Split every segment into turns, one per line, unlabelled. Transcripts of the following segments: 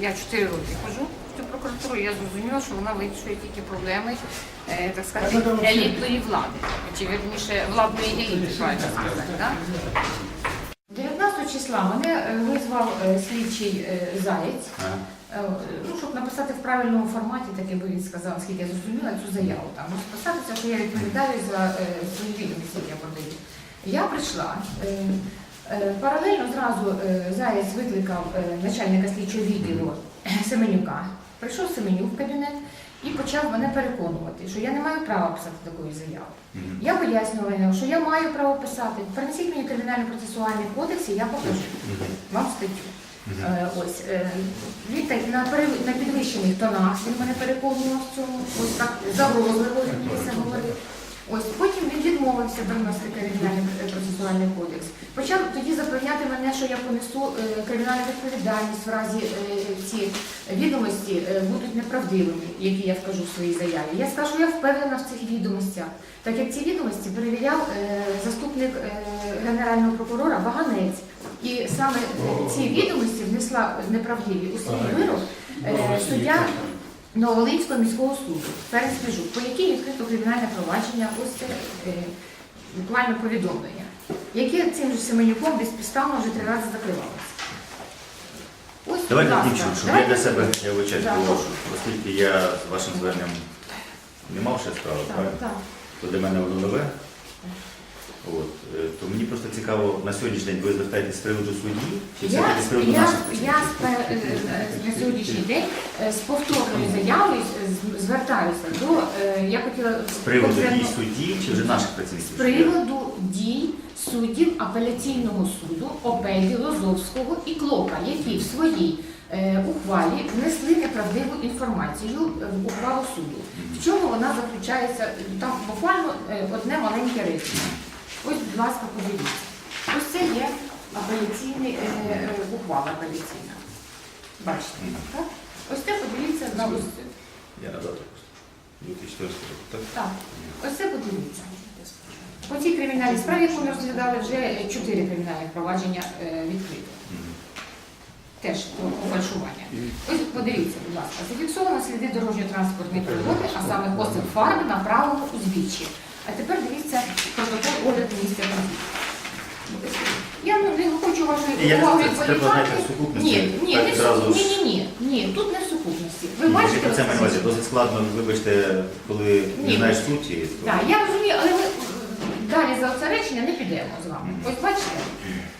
я 4 роки хожу в цю прокуратуру, я зрозуміла, що вона вирішує тільки проблеми, е, так сказати, елітної влади, чи вірніше владної еліти, правильно сказати. Да? 19 числа мене е, визвав е, слідчий е, заєць, е, ну, щоб написати в правильному форматі, так якби він сказав, наскільки я зрозуміла, цю заяву. Там ну, списатися, що я відповідаю за е, свої відомості, які я подаю. Я прийшла. е, Паралельно зразу е, Заєць викликав е, начальника слідчого відділу Семенюка. Прийшов Семенюк в кабінет і почав мене переконувати, що я не маю права писати такої заяви. Я пояснювала йому, що я маю право писати. Принесіть мені кримінально-процесуальний кодекс, і я покажу вам статтю. Е, Ось е, він на на підвищених тонах він мене переконував в цьому. Ось так загрозливо він це говорив. Ось потім він відмовився приносити кримінальний процесуальний кодекс. Почав тоді запевняти мене, що я понесу е, кримінальну відповідальність в разі е, ці відомості е, будуть неправдивими, які я вкажу в своїй заяві. Я скажу, що я впевнена в цих відомостях, так як ці відомості перевіряв заступник генерального прокурора Ваганець. І саме ці відомості внесла неправдиві у свій вирок суддя Новолинського міського суду Ференц Межук, по якій відкрито кримінальне провадження, ось це е, буквально повідомлення, яке цим же Семенюком безпідставно вже три рази закривалося. Ось, будь
Давайте
ласка,
закінчимо, щоб я
давайте
для себе я
Да,
положу. Оскільки я з вашим зверненням не мав ще справи,
Так,
правильно?
так.
то для мене воно нове. От. е, То мені просто цікаво, на сьогоднішній день ви звертаєтесь з приводу судді, чи
Я,
все-таки з приводу
я,
наших
я е, е, на сьогоднішній день е, з повторною заявою з- звертаюся до, е, я хотіла
З приводу
конкретно-
дій судді чи вже наших
З
працівників?
приводу дій суддів апеляційного суду Опеді, Лозовського і Клока, які в своїй е, ухвалі внесли неправдиву інформацію в ухвалу суду. В чому вона заключається? Там буквально е, одне маленьке речення. Ось, будь ласка, подивіться. Ось це є апеляційний е, е, ухвала апеляційна. Бачите, так? Ось це подивіться на ось. це.
Я на дату. 2014 року, так?
Так, ось це подивіться. По цій кримінальній справі, яку ми розглядали, вже чотири кримінальні провадження е, відкрито. Теж фальшування. Ось подивіться, будь ласка, зафіксовано сліди дорожньо-транспортної пригоди, а саме осип фарби на правому узбіччі. А тепер дивіться протокол огляду місця події. Я ну, не хочу вашої уваги відволікати. Ні, ні, не в Ні, ні, ні, ні, тут не в сукупності. Ви бачите,
це
ось
увазі. Досить складно, вибачте, коли
Ні.
не знаєш суті. то-
Так, я розумію, але ми далі за це речення не підемо з вами. Ось бачите,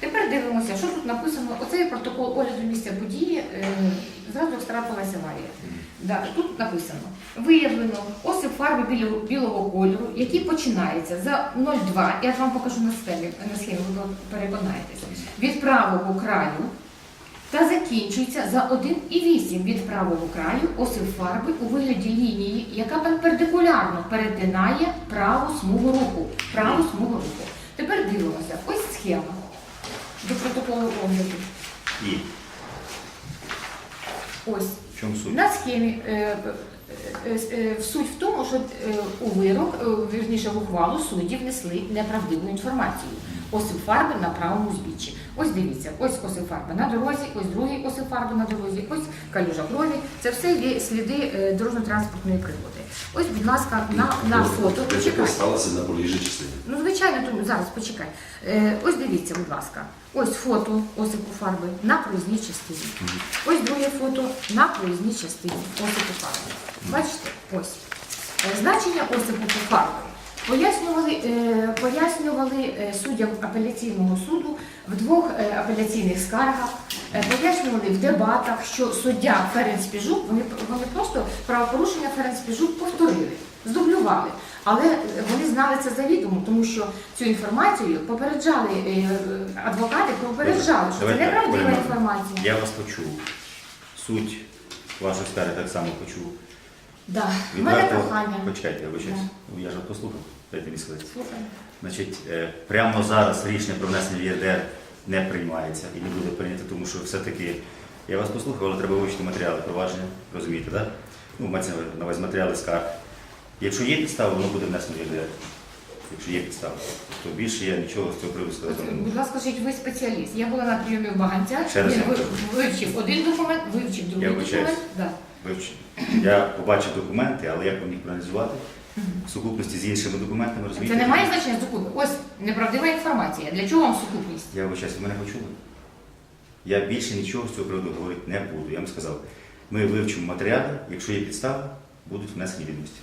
тепер дивимося, що тут написано. Оцей протокол огляду місця події, е, зразу як трапилася аварія. Да, тут написано, виявлено осип фарби білого, білого кольору, який починається за 0,2, я вам покажу на схемі, на схемі, ви переконаєтесь, від правого краю та закінчується за 1,8 від правого краю осип фарби у вигляді лінії, яка перпендикулярно перетинає праву смугу руху. Праву смугу руху. Тепер дивимося. Ось схема до протоколу огляду. Ось
чому суть?
на схемі е, е, е, суть в тому, що у вирок, вірніше в ухвалу судді внесли неправдиву інформацію. Осип фарби на правому узбіччі. Ось дивіться, ось осип фарби на дорозі, ось другий осип фарби на дорозі, ось калюжа крові. Це все є сліди е, дорожньо-транспортної пригоди. Ось, будь ласка, на, на фото. Почекайте.
сталося на проїжджій частині.
Ну, звичайно, тому зараз почекай. Е, ось дивіться, будь ласка. Ось фото осипу фарби на проїзній частині. Ось друге фото на проїзній частині осипу фарби. Бачите? Ось. Е, Значення осипу фарби пояснювали, е, пояснювали е, суддям апеляційного суду в двох е, апеляційних скаргах, пояснювали в дебатах, що суддя Ференц Піжук, вони, вони просто правопорушення Ференц Піжук повторили, здублювали. Але вони знали це завідомо, тому що цю інформацію попереджали адвокати, попереджали, що це
Давайте так,
неправдива інформація.
Я вас почув. Суть вашої скарги так само почув.
Да. У мене
Відверто,
прохання.
почекайте, ви щось.
Да.
Я ж послухав, дайте мені сказати. Значить, е, прямо зараз рішення про внесення в ЄРДР не приймається і не буде прийнято, тому що все-таки я вас послухав, але треба вивчити матеріали провадження, розумієте, так? Ну, мається на увазі матеріали скарг. Якщо є підстава, воно буде внесено в ЄРДР. якщо є підстава. То більше я нічого з цього приводу сказати не можу.
Будь ласка, скажіть, ви спеціаліст. Я була на прийомі в Баганцях,
Ще раз я
вивчив один документ, вивчив другий
Я вибачаюсь.
документ. Да.
Вивчення. Я побачив документи, але як вам їх проаналізувати в сукупності з іншими документами,
Це
розумієте?
не має значення сукупи. Ось неправдива інформація. Для чого вам сукупність?
Я вибачаюсь, ви мене почули? Я більше нічого з цього приводу говорити не буду. Я вам сказав, ми вивчимо матеріали, якщо є підстава, будуть внесені відомості.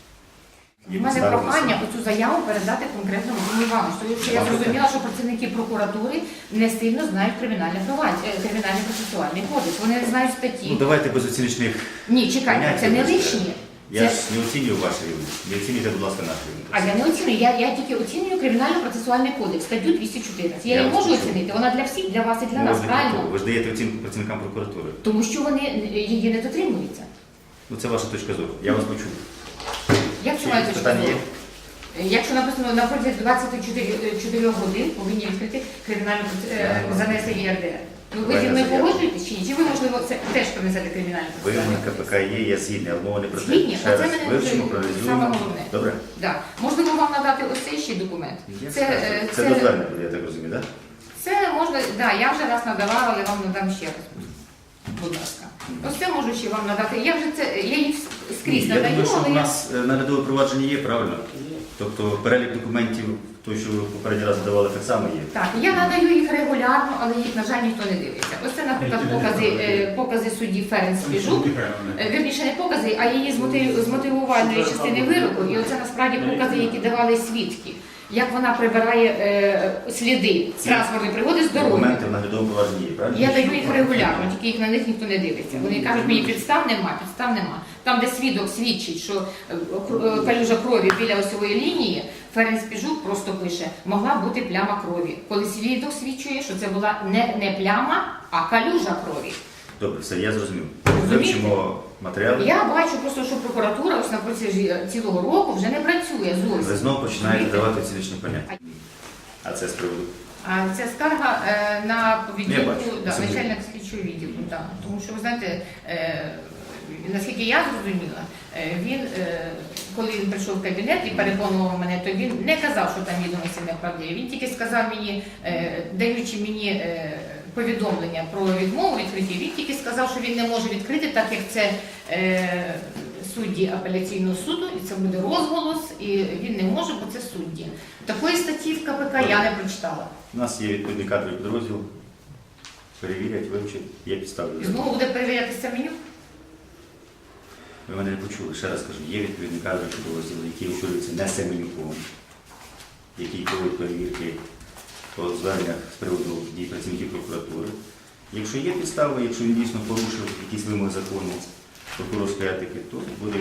У мене прохання оцю заяву передати конкретному Миколі Івановичу, тому що я зрозуміла, що працівники прокуратури не сильно знають кримінальне е, кримінальний процесуальний кодекс. Вони не знають статті.
Ну давайте без оціночних.
Ні, чекайте, це не лишнє.
Я
Це-
ж не оцінюю ваш рівень. Не оцінюйте, будь ласка, наш рівень.
А я не оцінюю, я, я тільки оцінюю кримінально-процесуальний кодекс, статтю 214. Я
Я
її
вас
можу
почув.
оцінити, вона для всіх, для вас і для
Ну,
нас,
ви ж не
правильно?
готові. Ви ж даєте оцінку працівникам прокуратури.
Тому що вони її не дотримуються.
Ну це ваша точка зору. Я вас почув.
Як це
Чи
має точка
питання є?
зору? Якщо написано на протязі 24 годин повинні відкрити кримінальну е, занести ЄРДР. Ну ви зі мною погоджуєтесь чи ні? Чи ви можливо це теж принесете кримінальну
Виявлення? КПК є, я згідний, але мова не про те.
Згідні?
Ще
А це
раз
мене
вивчимо,
саме
проаналізуємо.
головне.
Добре?
Да. Можливо, вам надати ось цей ще документ. Це, е,
це,
це-
звернення буде, я так розумію, так?
Це можна, да, я вже раз надавала, але вам надам ще раз. Будь ласка. Ось це можу ще вам надати. Я вже це, я їх скрізь
Я думаю, що
але
у
я...
нас е, наглядове провадження є, правильно? Тобто перелік документів, той, що ви попередній раз давали, так само є.
Так, я надаю їх регулярно, але їх, на жаль, ніхто не дивиться. Ось це, наприклад, покази, е, покази судді Ференц Піжук. Е, Вірніше не покази, а її з мотив- з мотивувальної частини вироку. І оце насправді покази, які давали свідки. Як вона прибирає е, сліди транспортної пригоди з дороги.
Документи в наглядовому провадженні є, правильно?
Я даю їх регулярно, тільки їх на них ніхто не дивиться. Вони кажуть, мені підстав нема, підстав нема. Там, де свідок свідчить, що е, е, калюжа крові біля осьової лінії, Ференц Піжук просто пише, могла бути пляма крові. Коли свідок свідчує, що це була не, не пляма, а калюжа крові.
Добре, все, я зрозумів. Вивчимо матеріали.
Я бачу просто, що прокуратура ось на протязі цілого року вже не працює
Ви
зовсім.
знову починаєте давати оціночні поняття. А це з приводу.
А ця скарга е, на поведінку да,
це
начальника слідчого відділу. Да. Тому що ви знаєте, е, наскільки я зрозуміла, е, він, е, коли він прийшов в кабінет і переконував мене, то він не казав, що там відомості неправдиві. Він тільки сказав мені, е, даючи мені повідомлення про відмову відкритті, він тільки сказав, що він не може відкрити, так як це. Судді апеляційного суду, і це буде розголос, і він не може, бо це судді. Такої статті в КПК я не прочитала.
У нас є відповідний кадровий підрозділ. Перевірять, вивчать, є підстави.
І знову буде перевірятися меню.
Ви мене не почули. Ще раз кажу, є відповідний кадровий підрозділ, який очолюється не Семенюком, який проводить перевірки по зверненнях з приводу дій працівників прокуратури. Якщо є підстави, якщо він дійсно порушив якісь вимоги закону прокурорської етики, то буде